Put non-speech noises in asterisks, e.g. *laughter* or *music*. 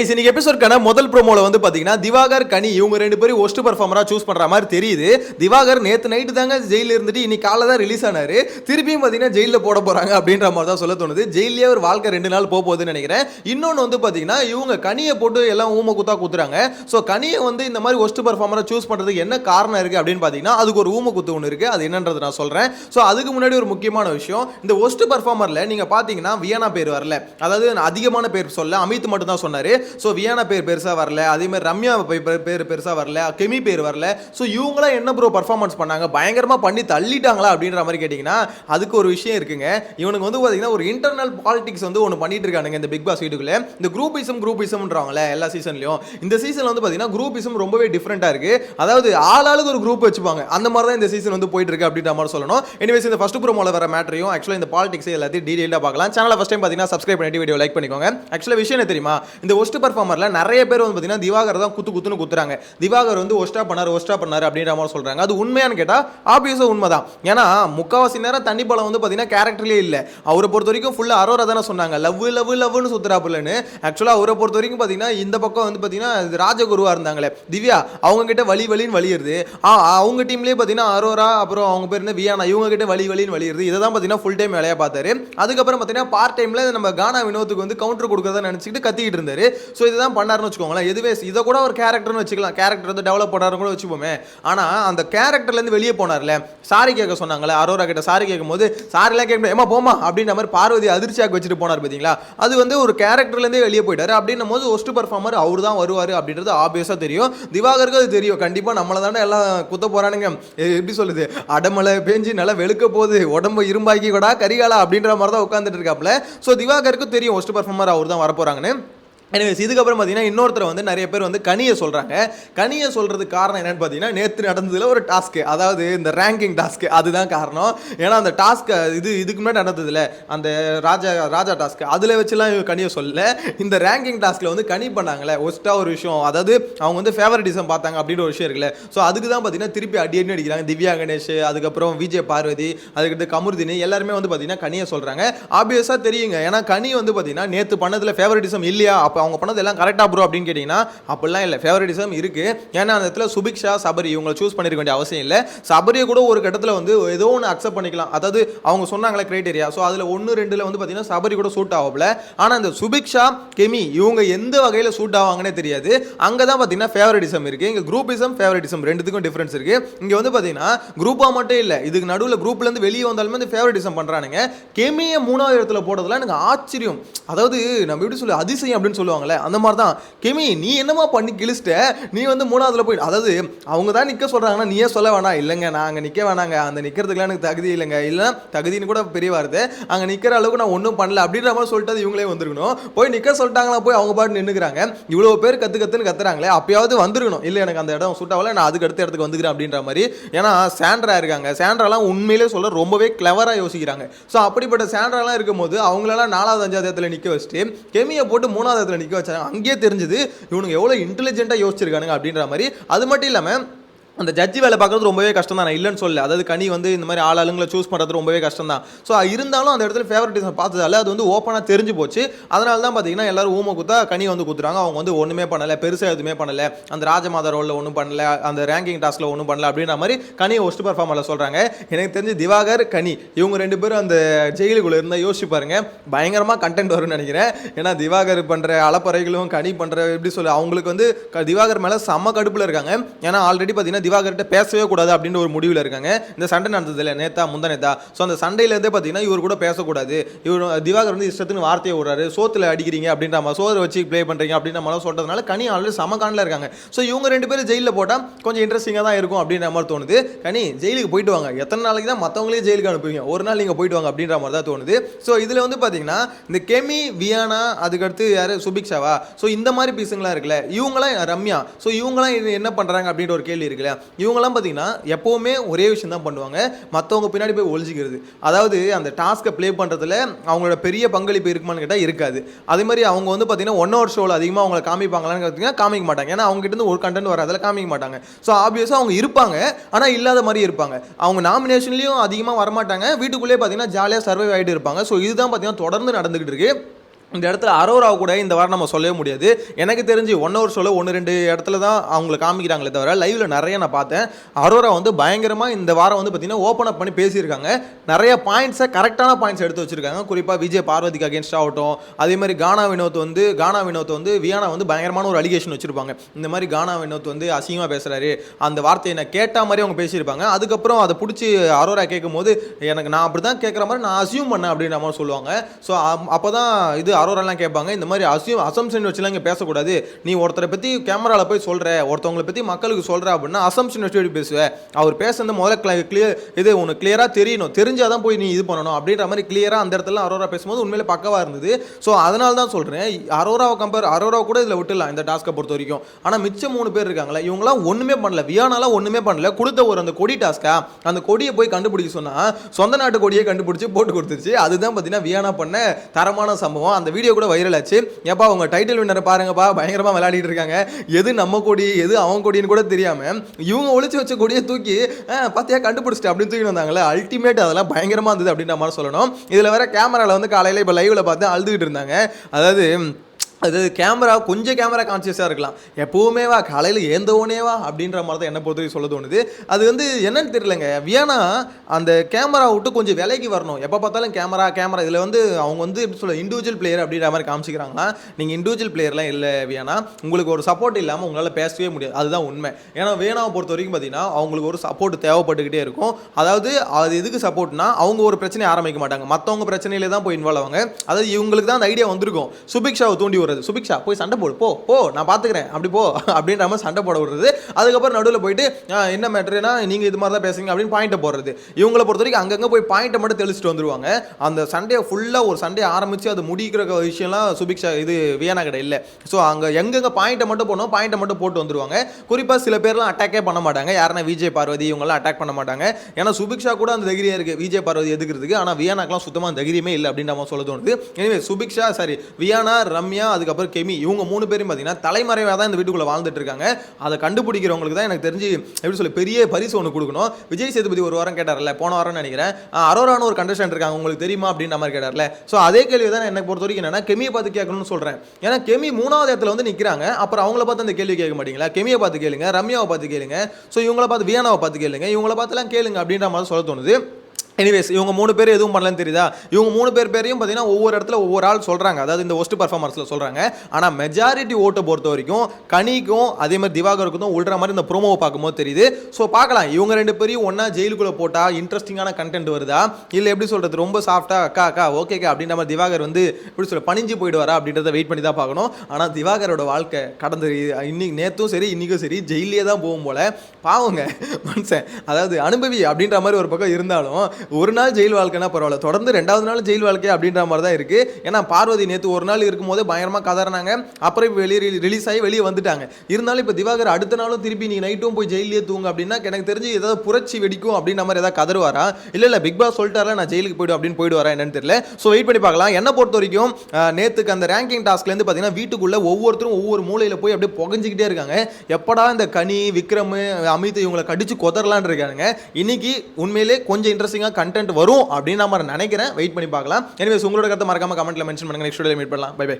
இன்னைக்கு எபிசோட்கான முதல் ப்ரோமோல வந்து பாத்தீங்கன்னா திவாகர் கனி இவங்க ரெண்டு பேரும் ஒஸ்ட் பர்ஃபார்மரா சூஸ் பண்ற மாதிரி தெரியுது. திவாகர் நேத்து நைட்டு தாங்க ஜெயில இருந்துட்டு இன்னைக்கு காலைல தான் ரிலீஸ் ஆனாரு. திருப்பியும் பாத்தீங்கன்னா ஜெயில போட போறாங்க அப்படின்ற மாதிரி தான் சொல்ல தோணுது. ஜெயிலே ஒரு வாழ்க்கை ரெண்டு நாள் போக போகுதுன்னு நினைக்கிறேன். இன்னொன்று வந்து பாத்தீங்கன்னா இவங்க கனியை போட்டு எல்லாம் ஊம குத்தா குத்துறாங்க. ஸோ கனியை வந்து இந்த மாதிரி ஒஸ்ட் பர்ஃபார்மரா சூஸ் பண்றதுக்கு என்ன காரணம் இருக்கு அப்படின்னு பாத்தீங்கன்னா அதுக்கு ஒரு ஊம குத்து ஒன்று இருக்கு. அது என்னன்றது நான் சொல்றேன். ஸோ அதுக்கு முன்னாடி ஒரு முக்கியமான விஷயம் இந்த ஒஸ்ட் பர்ஃபார்மர்ல நீங்க பாத்தீங்கன்னா வியனா பேர் வரல. அதாவது அதிகமான பேர் சொல்ல அமித் மட்டும் தான் சொன்னாரு. ஸோ வியானா பேர் பெருசா வரல. அதே மாதிரி ரம்யா பேர் பெருசா வரல. கெமி பேர் வரல. ஸோ இவங்களாம் என்ன ப்ரோ பர்ஃபார்மன்ஸ் பண்ணாங்க? பயங்கரமா பண்ணி தள்ளிட்டாங்களா அப்படின்ற மாதிரி கேட்டிங்கன்னா அதுக்கு ஒரு விஷயம் இருக்குங்க. இவனுக்கு வந்து பார்த்தீங்கன்னா ஒரு இன்டர்னல் பாலிடிக்ஸ் வந்து ஒன்று பண்ணிட்டு இருக்கானுங்க இந்த பிக் பாஸ் வீட்டுக்குள்ள. இந்த குரூப்பிசம் குரூப்பிசம்ன்றாங்களே எல்லா சீசன்லையும் இந்த சீசன் வந்து பார்த்தீங்கன்னா குரூப்பிசம் ரொம்பவே டிஃப்ரெண்ட்டாக இருக்கு. அதாவது ஆளாளுக்கு ஒரு குரூப் வச்சுப்பாங்க. அந்த மாதிரி தான் இந்த சீசன் வந்து போயிட்டு இருக்கு அப்படின்ற மாதிரி சொல்லணும். எனிவேஸ் இந்த ஃபர்ஸ்ட் ப்ரோமோவில் வர மேட்டரையும் ஆக்சுவலாக இந்த பாலிடிக்ஸ் எல்லாத்தையும் டீடைலாக பார்க்கலாம். சேனலை ஃபஸ்ட் டைம் பார்த்தீங்கன்னா சப்ஸ்கிரைப் பண்ணிட்டு வீடியோ லைக் பண்ணிக்கோங்க. ஆக்சுவலாக விஷயம் என்ன தெரியுமா? இந்த ஒஸ்ட் பர்ஃபார்மரில் நிறைய பேர் வந்து பார்த்தீங்கன்னா திவாகர் தான் குத்து குத்துன்னு குத்துறாங்க. திவாகர் வந்து ஒஸ்டா பண்ணார் ஒஸ்டா பண்ணார் அப்படின்ற மாதிரி சொல்கிறாங்க அது உண்மையானு கேட்டால் ஆப்வியஸாக உண்மைதான். ஏன்னா முக்காவாசி நேரம் தண்ணி பழம் வந்து பார்த்தீங்கன்னா கேரக்டர்லேயே இல்லை. அவரை பொறுத்த வரைக்கும் ஃபுல்லாக அரோரா தானே சொன்னாங்க. லவ் லவ் லவ்னு சுத்துறாப்புலன்னு. ஆக்சுவலாக அவரை பொறுத்த வரைக்கும் பார்த்தீங்கன்னா இந்த பக்கம் வந்து பார்த்தீங்கன்னா ராஜகுருவாக இருந்தாங்களே. திவ்யா அவங்க கிட்ட வலி வலின்னு வலியுது ஆ, அவங்க டீம்லேயே பார்த்தீங்கன்னா அரோரா அப்புறம் அவங்க பேர் என்ன வியானா இவங்க கிட்ட வலி வலின்னு வலியுது இதை தான் பார்த்தீங்கன்னா ஃபுல் டைம் வேலையாக பார்த்தாரு. அதுக்கப்புறம் பார்த்தீங்கன்னா பார்ட் டைமில் நம்ம கானா வினோத்துக்கு வந்து கவுண்டர் கொடுக்கறதா நினச்சிக்கிட்டு கத்திக்கிட்டு இருந்தாரு. ஸோ இதுதான் பண்ணாருன்னு வச்சுக்கோங்களேன். எதுவே இதை கூட ஒரு கேரக்டர்னு வச்சுக்கலாம். கேரக்டர் வந்து டெவலப் பண்ணாரு கூட வச்சுப்போமே. ஆனால் அந்த கேரக்டர்லேருந்து வெளியே போனார்ல சாரி கேட்க சொன்னாங்களே அரோரா கிட்ட சாரி கேட்கும் போது சாரிலாம் கேட்க ஏமா போமா அப்படின்ற மாதிரி பார்வதி அதிர்ச்சியாக வச்சுட்டு போனார் பார்த்தீங்களா அது வந்து ஒரு கேரக்டர்லேருந்தே வெளியே போயிட்டார். அப்படின்னும் போது ஒஸ்ட் பர்ஃபார்மர் அவர் தான் வருவார் அப்படின்றது ஆப்வியஸாக தெரியும். திவாகருக்கு அது தெரியும். கண்டிப்பாக நம்மளை தானே எல்லாம் குத்த போகிறானுங்க எப்படி சொல்லுது? அடமலை பேஞ்சு நல்லா வெளுக்க போகுது. உடம்பு இரும்பாக்கி கூட கரிகாலா அப்படின்ற மாதிரி தான் உட்காந்துட்டு இருக்காப்ல ஸோ திவாகருக்கு தெரியும் ஒஸ்ட் பர்ஃபார்மர் அவர் தான் வரப்போகிறாங்கன்னு எனவே இதுக்கப்புறம் பார்த்தீங்கன்னா இன்னொருத்தர் வந்து நிறைய பேர் வந்து கனியை சொல்கிறாங்க கனியை சொல்கிறதுக்கு காரணம் என்னென்னு பார்த்தீங்கன்னா நேற்று நடந்ததில் ஒரு டாஸ்க்கு அதாவது இந்த ரேங்கிங் டாஸ்க்கு அதுதான் காரணம். ஏன்னா அந்த டாஸ்க்கு இது இதுக்கு முன்னாடி நடந்ததில்ல அந்த ராஜா ராஜா டாஸ்க்கு அதில் வச்சுலாம் இவங்க கனியை சொல்லல. இந்த ரேங்கிங் டாஸ்க்கில் வந்து கனி பண்ணாங்களே ஒஸ்ட்டாக ஒரு விஷயம். அதாவது அவங்க வந்து ஃபேவரட்டிசம் பார்த்தாங்க அப்படின்ற ஒரு விஷயம் இருக்குல்ல. ஸோ அதுக்கு தான் பார்த்தீங்கன்னா திருப்பி அடி அடி அடிக்கிறாங்க. திவ்யா கணேஷ் அதுக்கப்புறம் விஜய் பார்வதி அதுக்கடுத்து கமருதினி எல்லாருமே வந்து பார்த்தீங்கன்னா கனியை சொல்கிறாங்க ஆப்வியஸாக தெரியுங்க. ஏன்னா கனி வந்து பார்த்தீங்கன்னா நேற்று பண்ணதில் ஃபேவரட்டிசம் இல்லையா? அப்போ அவங்க பண்ணது எல்லாம் கரெக்டாக ப்ரோ அப்படின்னு கேட்டிங்கன்னா அப்படிலாம் இல்லை. ஃபேவரட்டிசம் இருக்குது ஏன்னா அந்த இடத்துல சுபிக்ஷா சபரி இவங்களை சூஸ் பண்ணிருக்க வேண்டிய அவசியம் இல்லை. சபரியை கூட ஒரு கட்டத்தில் வந்து ஏதோ ஒன்று அக்செப்ட் பண்ணிக்கலாம். அதாவது அவங்க சொன்னாங்களே கிரைட்டேரியா ஸோ அதில் ஒன்று ரெண்டில் வந்து பார்த்தீங்கன்னா சபரி கூட சூட் ஆகல ஆனால் இந்த சுபிக்ஷா கெமி இவங்க எந்த வகையில் சூட் ஆவாங்கன்னே தெரியாது. அங்கே தான் பார்த்தீங்கன்னா ஃபேவரட்டிசம் இருக்குது இங்கே குரூப்பிசம் ஃபேவரட்டிசம் ரெண்டுத்துக்கும் டிஃப்ரென்ஸ் இருக்குது இங்கே வந்து பார்த்தீங்கன்னா குரூப்பாக மட்டும் இல்லை. இதுக்கு நடுவில் குரூப்லேருந்து வெளியே வந்தாலுமே இந்த ஃபேவரட்டிசம் பண்ணுறானுங்க கெமியை மூணாவது இடத்துல போடுறதுலாம் எனக்கு ஆச்சரியம். அதாவது நம்ம எப்படி சொல்ல அதிசயம் அப்படின்னு சொல்லி சொல்லுவாங்களே அந்த மாதிரி தான் கெமி நீ என்னமா பண்ணி கிழிச்சிட்ட? நீ வந்து மூணாவதுல போய் அதாவது அவங்க தான் நிற்க சொல்கிறாங்கன்னா நீயே சொல்ல வேணாம். இல்லைங்க நான் அங்கே நிற்க வேணாங்க. அந்த நிற்கிறதுக்குலாம் எனக்கு தகுதி இல்லைங்க. இல்லை தகுதின்னு கூட பெரிய வார்த்தை. அங்கே நிற்கிற அளவுக்கு நான் ஒன்றும் பண்ணல. அப்படின்ற மாதிரி சொல்லிட்டு இவங்களே வந்துருக்கணும். போய் நிற்க சொல்லிட்டாங்களா போய் அவங்க பாட்டு நின்றுக்கிறாங்க இவ்வளோ பேர் கற்று கற்றுன்னு கத்துறாங்களே அப்பயாவது வந்துருக்கணும். இல்லை எனக்கு அந்த இடம் சூட்டாவில் நான் அதுக்கு அடுத்த இடத்துக்கு வந்துக்கிறேன் அப்படின்ற மாதிரி. ஏன்னா சாண்ட்ரா இருக்காங்க. சாண்ட்ராலாம் உண்மையிலே சொல்ல ரொம்பவே கிளவராக யோசிக்கிறாங்க. ஸோ அப்படிப்பட்ட சாண்ட்ராலாம் இருக்கும்போது அவங்களெல்லாம் நாலாவது அஞ்சாவது இடத்துல நிற்க வச்சுட்டு கெமியை போட்டு மூணாவது இடத்துல நிற்க வச்சாங்க. அங்கேயே தெரிஞ்சது இவனுங்க எவ்வளோ இன்டெலிஜென்ட்டாக யோசிச்சிருக்கானுங்க அப்படின்ற மாதிரி. அது மட்டும் இல்லாமல் அந்த ஜட்ஜி வேலை பார்க்குறது ரொம்பவே கஷ்டம் தான் நான் இல்லைன்னு சொல்ல அதாவது கனி வந்து இந்த மாதிரி ஆள் ஆளுங்களை சூஸ் பண்ணுறது ரொம்பவே கஷ்டம் தான் ஸோ இருந்தாலும் அந்த இடத்துல ஃபேவரட்டிசம் பார்த்ததால அது வந்து ஓப்பனாக தெரிஞ்சு போச்சு. அதனால தான் பார்த்தீங்கன்னா எல்லாரும் ஊமை குத்தா கனி வந்து குத்துறாங்க. அவங்க வந்து ஒன்றுமே பண்ணலை. பெருசாக எதுவுமே பண்ணலை. அந்த ராஜமாதா ரோலில் ஒன்றும் பண்ணல. அந்த ரேங்கிங் டாஸ்கில் ஒன்றும் பண்ணல அப்படின்ற மாதிரி கனியை ஒஸ்ட் பர்ஃபார்மரில் சொல்கிறாங்க எனக்கு தெரிஞ்சு திவாகர் கனி இவங்க ரெண்டு பேரும் அந்த ஜெயிலுக்குள்ளே இருந்தால் யோசிச்சு பாருங்க. பயங்கரமாக கண்டென்ட் வரும்னு நினைக்கிறேன். ஏன்னா திவாகர் பண்ணுற அலப்பறைகளும் கனி பண்ணுற எப்படி சொல்ல அவங்களுக்கு வந்து க- திவாகர் மேலே செம்ம கடுப்பில் இருக்காங்க. ஏன்னா ஆல்ரெடி பார்த்தீங்கன்னா திவாகர்கிட்ட பேசவே கூடாது அப்படின்ற ஒரு முடிவில் இருக்காங்க. இந்த சண்டை நடந்ததில்ல நேதா நேத்தா முந்தா நேத்தா. ஸோ அந்த சண்டையிலேருந்தே பார்த்தீங்கன்னா இவர் கூட பேசக்கூடாது. இவர் திவாகர் வந்து இஷ்டத்துக்கு வார்த்தையை விடுறாரு. சோத்தில் அடிக்கிறீங்க அப்படின்ற மாதிரி சோதரை வச்சு ப்ளே பண்ணுறீங்க அப்படின்ற மாதிரி சொல்கிறதுனால கனி ஆல்ரெடி சமகானில் இருக்காங்க. ஸோ இவங்க ரெண்டு பேரும் ஜெயிலில் போட்டால் கொஞ்சம் இன்ட்ரெஸ்டிங்காக தான் இருக்கும் அப்படின்ற மாதிரி தோணுது. கனி ஜெயிலுக்கு போயிட்டு வாங்க. எத்தனை நாளைக்கு தான் மற்றவங்களே ஜெயிலுக்கு அனுப்புவீங்க? ஒரு நாள் நீங்கள் போயிட்டு வாங்க அப்படின்ற மாதிரி தான் தோணுது. ஸோ இதில் வந்து பார்த்தீங்கன்னா இந்த கெமி வியானா அதுக்கடுத்து யார்? சுபிக்ஷாவா? ஸோ இந்த மாதிரி பீஸுங்களாம் இருக்குல்ல இவங்களாம் ரம்யா. ஸோ இவங்களாம் என்ன பண்ணுறாங்க அப்படின்ற ஒரு கேள்வி இருக்குல்ல. இவங்கெல்லாம் பார்த்தீங்கன்னா எப்போவுமே ஒரே விஷயம் தான் பண்ணுவாங்க. மற்றவங்க பின்னாடி போய் ஒழிஞ்சிக்கிறது அதாவது அந்த டாஸ்க்கை ப்ளே பண்ணுறதுல அவங்களோட பெரிய பங்களிப்பு இருக்குமான்னு கேட்டால் இருக்காது. அதே மாதிரி அவங்க வந்து பார்த்தீங்கன்னா ஒன் ஹவர் ஷோவில் அதிகமாக அவங்கள காமிப்பாங்களான்னு பார்த்தீங்கன்னா காமிக்க மாட்டாங்க. ஏன்னா அவங்ககிட்ட இருந்து ஒரு கண்டென்ட் வராதில் காமிக்க மாட்டாங்க. ஸோ ஆப்வியஸாக அவங்க இருப்பாங்க. ஆனால் இல்லாத மாதிரி இருப்பாங்க. அவங்க நாமினேஷன்லேயும் அதிகமாக வரமாட்டாங்க. வீட்டுக்குள்ளேயே பார்த்தீங்கன்னா ஜாலியாக சர்வை ஆகிட்டு இருப்பாங்க. ஸோ இதுதான் பார்த்தீங்கன்னா தொடர்ந்து நடந்துகிட்டு இருக்கு. இந்த இடத்துல அரோரா கூட இந்த வாரம் நம்ம சொல்லவே முடியாது. எனக்கு தெரிஞ்சு ஒன் ஹவர் சொல்ல ஒன்று ரெண்டு இடத்துல தான் அவங்கள காமிக்கிறாங்களே தவிர லைவில் நிறைய நான் பார்த்தேன். அரோரா வந்து பயங்கரமாக இந்த வாரம் வந்து பார்த்திங்கன்னா ஓப்பன் அப் பண்ணி பேசியிருக்காங்க. நிறைய பாயிண்ட்ஸை கரெக்டான பாயிண்ட்ஸ் எடுத்து வச்சிருக்காங்க. குறிப்பாக விஜய் பார்வதிக்கு அகேன்ஸ்ட் ஆகட்டும் அதே மாதிரி கானா வினோத் வந்து கானா வினோத் வந்து வியானா வந்து பயங்கரமான ஒரு அலிகேஷன் வச்சிருப்பாங்க. இந்த மாதிரி கானா வினோத் வந்து அசிங்கமாக பேசுகிறாரு அந்த வார்த்தையை நான் கேட்ட மாதிரி அவங்க பேசியிருப்பாங்க. அதுக்கப்புறம் அதை பிடிச்சி அரோரா கேட்கும்போது எனக்கு நான் அப்படி தான் கேட்குற மாதிரி நான் அசியூம் பண்ணேன் அப்படின்ற மாதிரி சொல்லுவாங்க. ஸோ அப்போ தான் இது அரோராலாம் கேட்பாங்க? இந்த மாதிரி அசியம் அசம்ஷன் வச்சுலாம் இங்கே பேசக்கூடாது. நீ ஒருத்தரை பற்றி கேமராவில் போய் சொல்கிற ஒருத்தவங்களை பற்றி மக்களுக்கு சொல்கிற அப்படின்னா அசம்ஷன் வச்சு எப்படி பேசுவ? அவர் பேசுறது முதல்ல கிளியர் இது உனக்கு கிளியராக தெரியணும். தெரிஞ்சால் தான் போய் நீ இது பண்ணணும். அப்படின்ற மாதிரி கிளியராக அந்த இடத்துல அரோரா பேசும்போது உண்மையிலே பக்கவாக இருந்தது. ஸோ அதனால தான் சொல்கிறேன் அரோராவை கம்பேர் அரோரா கூட இதில் விட்டுலாம் இந்த டாஸ்க்கை பொறுத்த வரைக்கும். ஆனால் மிச்சம் மூணு பேர் இருக்காங்களே இவங்களாம் ஒன்றுமே பண்ணல. வியானாலாம் ஒன்றுமே பண்ணல. கொடுத்த ஒரு அந்த கொடி டாஸ்க்கா அந்த கொடியை போய் கண்டுபிடிக்க சொன்னால் சொந்த நாட்டு கொடியை கண்டுபிடிச்சி போட்டு கொடுத்துருச்சு. அதுதான் பார்த்தீங்கன்னா வியானா பண்ண தரமான சம்பவம். அந்த வீடியோ கூட வைரல் ஆச்சு. ஏப்பா உங்க டைட்டில் வின்னரை பாருங்கப்பா பயங்கரமாக விளையாடிட்டு இருக்காங்க. எது நம்ம கொடி எது அவன் கொடின்னு கூட தெரியாம இவங்க ஒழிச்சு வச்ச கொடியை தூக்கி "ஆ, கண்டுபிடிச்சிட்டு அப்படின்னு தூக்கி வந்தாங்களே அல்டிமேட் அதெல்லாம் பயங்கரமா இருந்தது அப்படின்ற மாதிரி சொல்லணும். இதுல வேற கேமரால வந்து காலையில இப்போ லைவ்ல பார்த்து அழுதுகிட்டு இருந்தாங்க. அதாவது அது கேமரா கொஞ்சம் கேமரா கான்சியஸாக இருக்கலாம். எப்போவுமே வா காலையில் ஏந்தவனே வா அப்படின்ற மாதிரி தான் என்ன பொறுத்தவரை சொல்ல தோணுது. அது வந்து என்னன்னு தெரியலங்க. வியானா அந்த கேமரா விட்டு கொஞ்சம் விலைக்கு வரணும். எப்போ பார்த்தாலும் கேமரா கேமரா. இதில் வந்து அவங்க வந்து எப்படி சொல்ல இண்டிவிஜுவல் பிளேயர் அப்படின்ற மாதிரி காமிச்சிக்கிறாங்களா? நீங்கள் இண்டிவிஜுவல் பிளேயர்லாம் இல்லை வியானா. உங்களுக்கு ஒரு சப்போர்ட் இல்லாமல் உங்களால் பேசவே முடியாது. அதுதான் உண்மை. ஏன்னா வேணாவை பொறுத்த வரைக்கும் பார்த்தீங்கன்னா அவங்களுக்கு ஒரு சப்போர்ட் தேவைப்பட்டுக்கிட்டே இருக்கும். அதாவது அது எதுக்கு சப்போர்ட்னா அவங்க ஒரு பிரச்சனையை ஆரம்பிக்க மாட்டாங்க. மற்றவங்க பிரச்சனையில தான் போய் இன்வால்வ் ஆவாங்க. அதாவது இவங்களுக்கு தான் அந்த ஐடியா வந்திருக்கும். சுபிக்ஷாவை தூண்டி விடுறது சுபிக்ஷா போய் சண்டை போடு. போ போ நான் பார்த்துக்கிறேன் அப்படி போ. *laughs* அப்படின்ற மாதிரி சண்டை போட விடுறது. அதுக்கப்புறம் நடுவில் போயிட்டு என்ன மேட்ருனா நீங்கள் இது மாதிரி தான் பேசுங்க அப்படின்னு பாயிண்ட்டை போடுறது. இவங்களை பொறுத்த வரைக்கும் அங்கங்கே போய் பாயிண்ட்டை மட்டும் தெளிச்சுட்டு வந்துருவாங்க. அந்த சண்டையை ஃபுல்லாக ஒரு சண்டையை ஆரம்பித்து அது முடிக்கிற விஷயம்லாம் சுபிக்ஷா இது வியானா கடை இல்லை. ஸோ அங்கே எங்கெங்கே பாயிண்ட்டை மட்டும் போனோம் பாயிண்ட்டை மட்டும் போட்டு வந்துருவாங்க. குறிப்பாக சில பேர்லாம் அட்டாக்கே பண்ண மாட்டாங்க. யாருன்னா விஜய் பார்வதி இவங்கெல்லாம் அட்டாக் பண்ண மாட்டாங்க. ஏன்னா சுபிக்ஷா கூட அந்த தைரியம் இருக்குது விஜய் பார்வதி எதுக்கிறதுக்கு? ஆனால் வியானாக்கெலாம் சுத்தமாக தைரியமே இல்லை அப்படின்ற மாதிரி சொல்ல தோணுது. எனவே சுபிக்ஷா சாரி வியானா ரம்யா அதுக்கப்புறம் கெமி இவங்க மூணு பேரும் பார்த்தீங்கன்னா தலைமறைவாக தான் இந்த வீட்டுக்குள்ளே வாழ்ந்துட்டு இருக்காங்க. அதை கண்டுபிடிக்கிறவங்களுக்கு தான் எனக்கு தெரிஞ்சு எப்படி சொல்லி பெரிய பரிசு ஒன்று கொடுக்கணும். விஜய் சேதுபதி ஒரு வாரம் கேட்டார்ல போன வாரம் நினைக்கிறேன். அரோரான அரோரான்னு ஒரு கண்டஸ்டன் இருக்காங்க உங்களுக்கு தெரியுமா அப்படின்ற மாதிரி கேட்டார்ல. ஸோ அதே கேள்வி தான் எனக்கு பொறுத்த வரைக்கும் என்னன்னா கெமியை பார்த்து கேட்கணும்னு சொல்கிறேன் ஏன்னா கெமி மூணாவது இடத்துல வந்து நிற்கிறாங்க அப்புறம் அவங்கள பார்த்து அந்த கேள்வி கேட்க மாட்டீங்களா? கெமியை பார்த்து கேளுங்க ரம்யாவை பார்த்து கேளுங்க. ஸோ இவங்கள பார்த்து வியானாவை பார்த்து கேளுங்க. இவங்கள பார்த்துலாம் கேளுங்க அப்படின்ற மாதிரி சொல்ல தோணுது. எனிவேஸ் இவங்க மூணு பேர் எதுவும் பண்ணலன்னு தெரியுதா? இவங்க மூணு பேர் பேரையும் பார்த்தீங்கன்னா ஒவ்வொரு இடத்துல ஒவ்வொரு ஆள் சொல்கிறாங்க அதாவது இந்த ஒஸ்ட் பர்ஃபார்மன்ஸில் சொல்கிறாங்க ஆனால் மெஜாரிட்டி ஓட்டை பொறுத்த வரைக்கும் கனிக்கும் அதே மாதிரி திவாகருக்கும் தான் உள்ற மாதிரி இந்த ப்ரோமோவை பார்க்கும்போது தெரியுது. ஸோ பார்க்கலாம். இவங்க ரெண்டு பேரையும் ஒன்றா ஜெயிலுக்குள்ளே போட்டால் இன்ட்ரெஸ்டிங்கான கண்டென்ட் வருதா? இல்லை எப்படி சொல்கிறது ரொம்ப சாஃப்டாக அக்கா அக்கா ஓகேக்கா அப்படின்ற மாதிரி திவாகர் வந்து எப்படி சொல்ல பணிஞ்சு போயிடுவாரா அப்படின்றத வெயிட் பண்ணி தான் பார்க்கணும். ஆனால் திவாகரோட வாழ்க்கை கடந்த இன்னைக்கு நேற்றும் சரி இன்றைக்கும் சரி ஜெயிலே தான் போகும் போல. பாவங்க மனுஷன். அதாவது அனுபவி அப்படின்ற மாதிரி ஒரு பக்கம் இருந்தாலும் ஒரு நாள் ஜெயில் வாழ்க்கைனா பரவாயில்ல. தொடர்ந்து ரெண்டாவது நாள் ஜெயில் வாழ்க்கை அப்படின்ற மாதிரி தான் இருக்குது ஏன்னா பார்வதி நேற்று ஒரு நாள் இருக்கும்போது பயங்கரமாக கதறினாங்க. அப்புறம் இப்போ வெளியே ரிலீஸ் ஆகி வெளியே வந்துட்டாங்க. இருந்தாலும் இப்போ திவாகர் அடுத்த நாளும் திருப்பி நீ நைட்டும் போய் ஜெயிலே தூங்க அப்படின்னா எனக்கு தெரிஞ்சு ஏதாவது புரட்சி வெடிக்கும் அப்படின்ற மாதிரி ஏதாவது கதருவாரா இல்லை இல்லை பிக் பாஸ் சொல்லிட்டாரா நான் ஜெயிலுக்கு போய்டும் அப்படின்னு போயிடுவாரா என்னன்னு தெரியல. ஸோ வெயிட் பண்ணி பார்க்கலாம். என்ன பொறுத்த வரைக்கும் நேற்றுக்கு அந்த ரேங்கிங் டாஸ்க்லேருந்து பார்த்தீங்கன்னா வீட்டுக்குள்ளே ஒவ்வொருத்தரும் ஒவ்வொரு மூலையில் போய் அப்படியே புகஞ்சிக்கிட்டே இருக்காங்க. எப்படா இந்த கனி விக்ரம் அமித் இவங்களை கடிச்சு கொதரலான் இருக்காங்க இன்னைக்கு உண்மையிலே கொஞ்சம் இன்ட்ரெஸ்டிங்காக கண்டென்ட் வரும் அப்படின்னு நம்ம நினைக்கிறேன். வெயிட் பண்ணி பார்க்கலாம். எனிவேஸ் உங்களோட கருத்தை மறக்காம கமெண்ட்ல மென்ஷன் பண்ணுங்க. நெக்ஸ்ட் வீடியோ மீட் பண்ணலாம். Bye bye